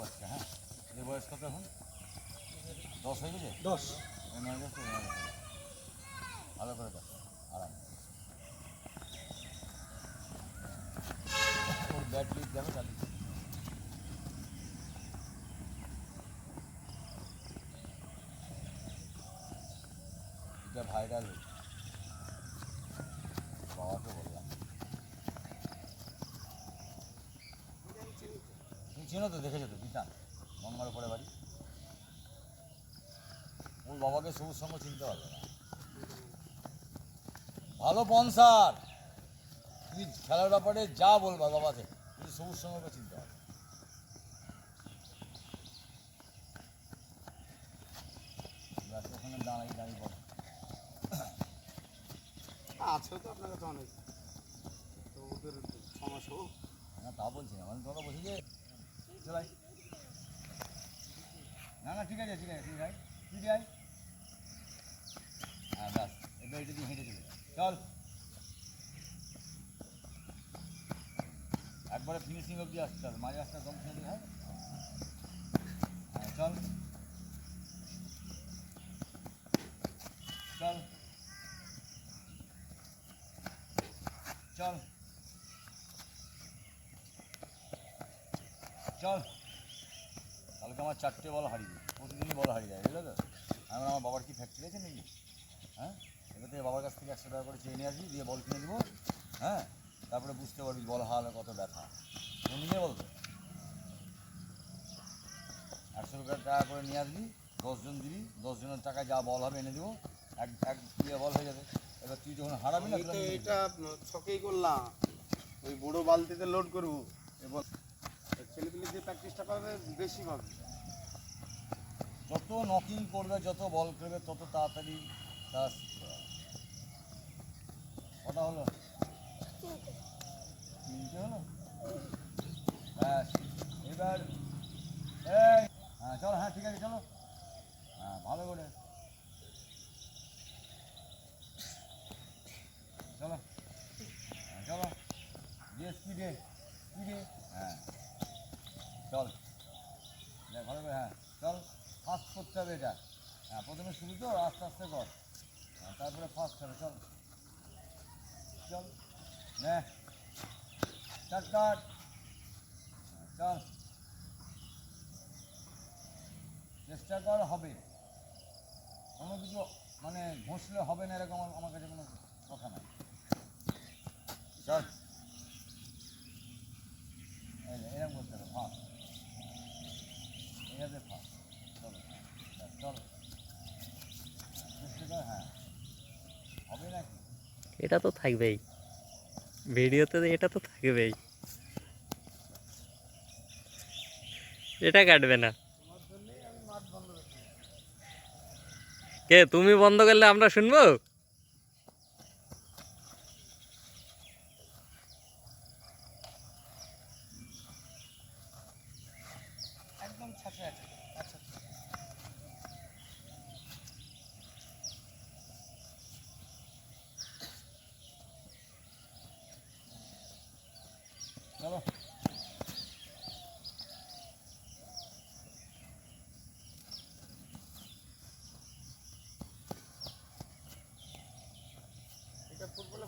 বয়স কত এখন? দশ হয়ে গেছে? দশ। ভালো করে দেখো আরাম ওর ব্যাট লিপ দেখো চালু এটা ভাইরাল বাবাকে বললাম। তুমি চেনো তো দেখেছ তো? বিতান গঙ্গার উপরে বাড়ি। ওর বাবাকে সবুজ সঙ্গ চিনতে পারবে না। ভালো পনসার তুমি খেলার ব্যাপারে যা বলবা বাবাকে কিন্তু সবুজ সঙ্গকে চিনতে ব্যাস ওখানে দাঁড়াই দাঁড়িয়ে বল। আছে তো আপনার কাছে অনেক। তো ওদের সমস্যা হোক না তা বলছি না। মানে তোমরা বলছি যে চলাই না না, ঠিক আছে ঠিক আছে তুই যাই তুই যাই হ্যাঁ ব্যাস এবার এটা দিয়ে হেঁটে চলে চল। একবারে ফিনিশিং অবধি আসতে হবে, মাঝে আসতে দম খেয়ে হ্যাঁ? হ্যাঁ চল। চল। চল। চল। কালকে আমার চারটে বল হারিয়ে প্রতিদিনই বল হারিয়ে যায় বুঝলে তো? আমি আমার বাবার কি ফ্যাক্টরি আছে নাকি? হ্যাঁ? এবার থেকে বাবার কাছ থেকে একশো টাকা করে চেয়ে নিয়ে আসবি দিয়ে বল কিনে দেবো হ্যাঁ? তারপরে বুঝতে পারবি বল হাল কত ব্যথা। তুমি নিজে বলতো একশো টাকা করে নিয়ে আসবি দশজন দিবি দশজনের টাকায় যা বল হবে এনে দেবো এক এক দিয়ে বল হয়ে যাবে। এবার তুই যখন হারাবি না তো এটা ছকেই করলাম। ওই বড় বালতিতে লোড করব। এবং ছেলেপিলে যে প্র্যাকটিসটা পাবে বেশি পাবে যত নকিং করবে, যত বল করবে তত তাড়াতাড়ি তারা কথা হলো? হলো? এবার, এই হ্যাঁ চলো হ্যাঁ ঠিক আছে, চলো। হ্যাঁ ভালো করে। চলো। হ্যাঁ চলো। দিয়ে স্পিডে হ্যাঁ চল দেখ ভালো করে হ্যাঁ চল ফাস্ট করতে হবে এটা। হ্যাঁ প্রথমে শুরু তো, আস্তে আস্তে কর। হ্যাঁ তারপরে ফার্স্ট হবে, চল। চল। হ্যাঁ চল। চেষ্টা কর, হবে। কোনো কিছু মানে ঘষলে হবে না, এরকম আমার কাছে কোনো কথা নাই চল এই নে, এরকম করতে হবে ফাস্ট এইভাবে ফাস্ট চলো ব্যাস, চলো চেষ্টা কর হ্যাঁ হবে নাকি এটা তো থাকবেই। ভিডিওতে এটা তো থাকবেই। এটা কাটবে না। কে, তুমি বন্ধ করলে আমরা শুনব? একদম ছাঁচে আছে।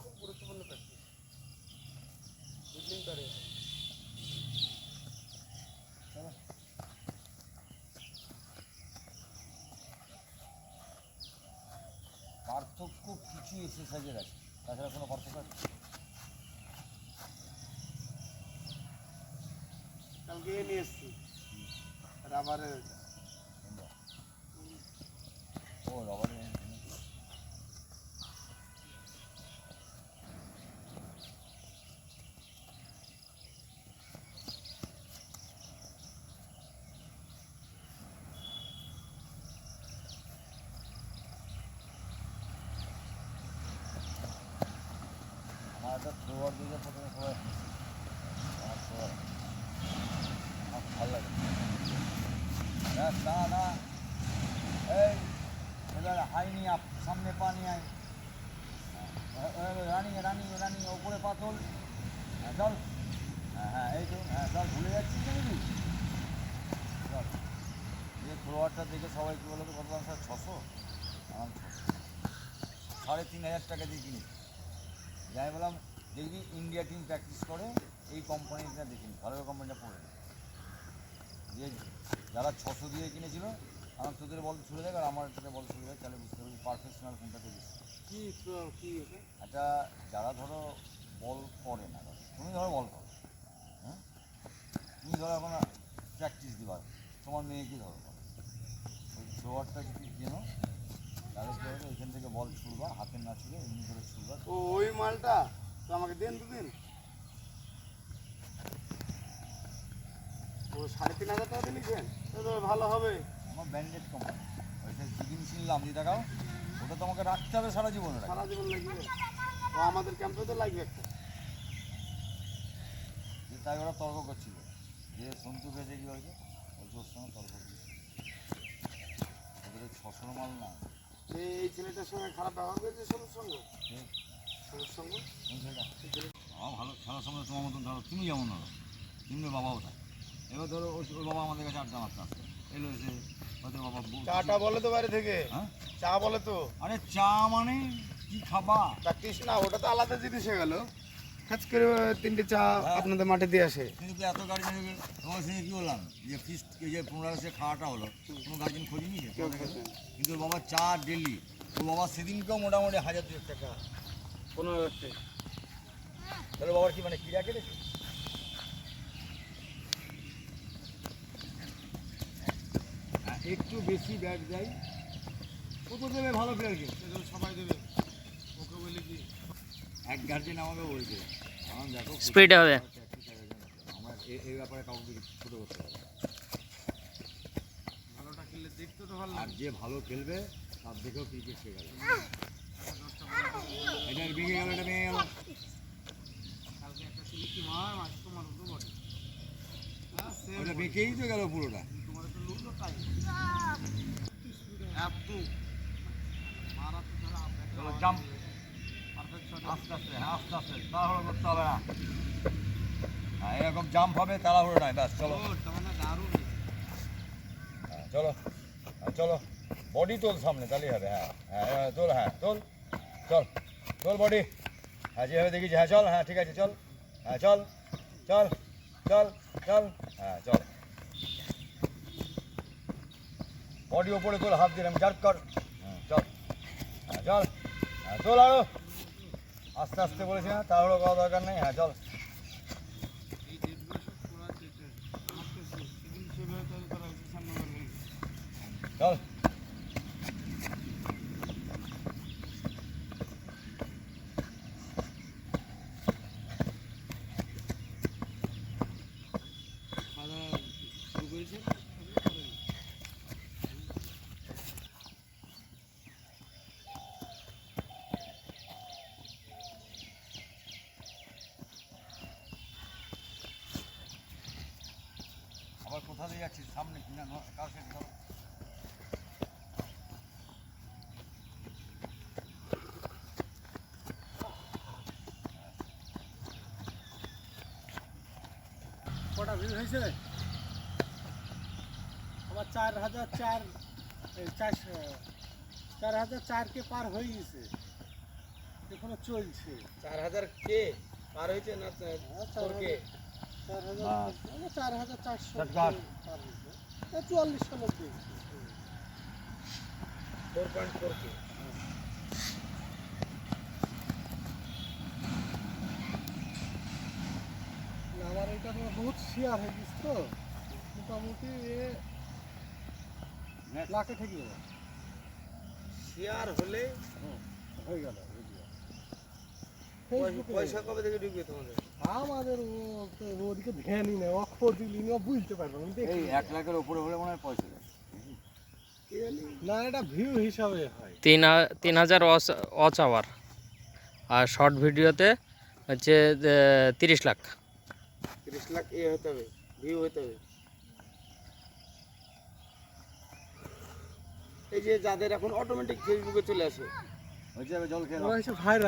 খুব গুরুত্বপূর্ণ প্র্যাকটিস বুঝলেন চলো পার্থক্য কিছু এক্সারসাইজের আছে। তাছাড়া কোনো পার্থক্য আছে? কালকে নিয়ে এসছি। রাবারের? ও রবারের আমার সবাই হাসি। আমার ভালো লাগে না না এই এবার হাই নিয়ে সামনে পা নিয়ে আয় রানিং রানিং রানিং ওপরে পাতল হ্যাঁ চল হ্যাঁ এই তো হ্যাঁ চল ভুলে যাচ্ছিস নাকি চল যে ফ্লোয়ারটা দেখে সবাই কী বলো কত দাম ছশো সাড়ে তিন হাজার টাকা দিয়ে কিনেছি যাই বললাম দেখবি ইন্ডিয়া টিম প্র্যাকটিস করে এই কোম্পানিটা দেখিনি ভালো কোম্পানিটা পড়ে নে। যে যারা ছশো দিয়ে কিনেছিল আমার তোদের বল ছুড়ে দেখ আর আমার একটা বল ছুড়ে দেখ তাহলে বুঝতে পারবি পারফেকশনাল কোনটাতে বেশি। কি তো- কি এটা? একটা যারা ধরো বল করে না তুমি ধরো বল করো হ্যাঁ? তুমি ধরো এখন প্র্যাকটিস দিবা তোমার মেয়েকে ধরো। ওই থ্রোয়ারটা যদি কেনো তাহলে কী হবে? এখান থেকে বল ছুড়বা হাতে না ছুড়ে এমনি করে ছুড়বা। ও ওই মালটা? তো আমাকে দেন দুদিন। ও সাড়ে তিন হাজার টাকা দিয়ে নিচ্ছেন তো তো ভালো হবে। আমার ব্যান্ডেড কোম্পানি ওইটা যেদিন কিনলাম দিয়ে দেখাও ওটা তো আমাকে রাখতে হবে সারা জীবনে সারা জীবন লাগবে। ও আমাদের ক্যাম্পে তো লাগবে একটা। যে তাই ওরা তর্ক করছিল। যে সন্তু পেয়েছে কী হয়েছে ওই তোর সঙ্গে তর্ক করছিল। ওদের ছশো মাল না। এই ছেলেটার সঙ্গে খারাপ ব্যবহার করেছে সঙ্গে? সে সঙ্গে? বাবা ভালো খেলার সময় তোমার মতন ধরো তুমি যেমন ধরো তুমি বাবাও তাই এবার ধরো ওর বাবা আমাদের কাছে আড্ডা মারতে আসতো এলো এসে হয়তো বাবা চাটা বলে তো বাইরে থেকে। হ্যাঁ? চা বলে তো। আরে চা মানে কি খাবা প্র্যাকটিস না ওটা তো আলাদা জিনিস হয়ে গেল। কাজ করে তিনটে চা আপনাদের মাঠে দিয়ে আসে। কিন্তু এত গার্জেন তোমার সঙ্গে কী বললাম? যে এই যে পনেরো আগস্টে খাওয়াটা হলো কোনো গার্জেন খোঁজেনি। কিন্তু বাবা চা ডেলি। ওর বাবা সেদিনকেও মোটামুটি হাজার দুয়েক টাকা। পনেরো টাকা তাহলে বাবার কি মানে ক্রীড়া কেটেছে একটু বেশি ব্যাট দেয়। ও তো দেবে ভালো প্লেয়ারকে সবাই দেবে। ওকে বলে কি? এক গার্জেন আমাকে বলছে। আমার দেখো Speed হবে। আমার এ- এই ব্যাপারে কাউকে ছোটো করতে হবে। ভালোটা খেললে দেখতে তো ভালো আর যে ভালো খেলবে তার দেখেও ক্রিকেট শেখা যাবে এটা ভেঙে গেল এটা ভেঙে গেল ওটা বেঁকেই তো গেল পুরোটা। জাম্প আস্তে আস্তে হ্যাঁ আস্তে আস্তে তাড়াহুড়ো করতে হবে না হ্যাঁ এরকম জাম্প হবে তাড়াহুড়ো নয় ব্যাস চলো। হ্যাঁ, চলো। হ্যাঁ, চলো। বডি তোল সামনে তাহলেই হবে হ্যাঁ। হ্যাঁ, তোল হ্যাঁ তোল। চল চল বডি। হ্যাঁ যেভাবে দেখেছি হ্যাঁ চল হ্যাঁ ঠিক আছে, চল। হ্যাঁ চল চল চল চল। হ্যাঁ চল। বডি ওপরে তোল, হাত দিলাম জার্ক কর। হ্যাঁ চল। হ্যাঁ চল। হ্যাঁ চল আরও। আস্তে আস্তে বলেছি না তাহলে কোনো দরকার নেই। হ্যাঁ চল। এই ডেটগুলো সব করা যেতে আমার তো সেদিন সেভাবে তৈরি করা হয়েছে সামনে বারবার চল খাওয়া শুরু করেছে যাচ্ছিস সামনে কিনা কার সাথে? কটা ভিউ হয়েছে? আমার চার হাজার চার চার চার হাজার চারকে পার হয়ে গেছে। এখনও চলছে। চার হাজার কে পার হয়েছে না হ্যাঁ, চার কে? চার হাজার চারশো ফোর পয়েন্ট ফোর কে আমার এটা বহুত শেয়ার হয়ে গেছে তো মোটামুটি এ. লাখে শেয়ার হলে হয়ে গেল। পয়সা- কবে থেকে ঢুকবে তোমাদের? আমাদের ওদিকে ধ্যানই নেই ও খোঁজ দিলি বুঝতে পারব আমি এই এক লাখের উপরে হলে মনে হয় পয়সা দেয়। না এটা ভিউ হিসাবে হয়। তিন তিন হাজার ওয়াচ আওয়ার আর শর্ট ভিডিওতে হচ্ছে তিরিশ লাখ। তিরিশ লাখ এ হতে হবে ভিউ হতে হবে। এই যে যাদের এখন অটোমেটিক ফেসবুকে চলে আসে জল ভাইরাল